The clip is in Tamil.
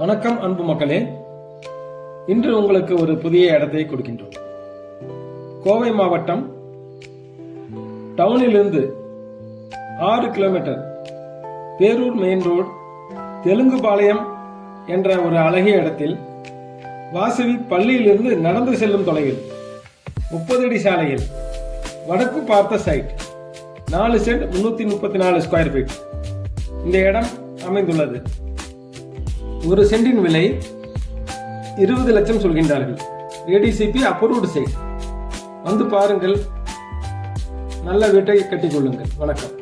வணக்கம் அன்பு மக்களே. இன்று உங்களுக்கு ஒரு புதிய இடத்தை கொடுக்கின்றோம். கோவை மாவட்டம் டவுனிலிருந்து ஆறு kilometre Perur main road Telungupalayam என்ற ஒரு அழகிய இடத்தில் வாசவி பள்ளியிலிருந்து நடந்து செல்லும் தொலைவில் முப்பது அடி சாலையில் வடக்கு பார்த்த சைட் நாலு சென்ட் முன்னூத்தி முப்பத்தி நாலு ஸ்கொயர் ஃபீட் இந்த இடம் அமைந்துள்ளது. ஒரு சென்டின் விலை இருபது லட்சம் சொல்கின்றார்கள். ஏடிசிபி அப்ரூவ்டு சைட் வந்து பாருங்கள். நல்ல வீட்டை கட்டிக்கொள்ளுங்கள் வணக்கம்.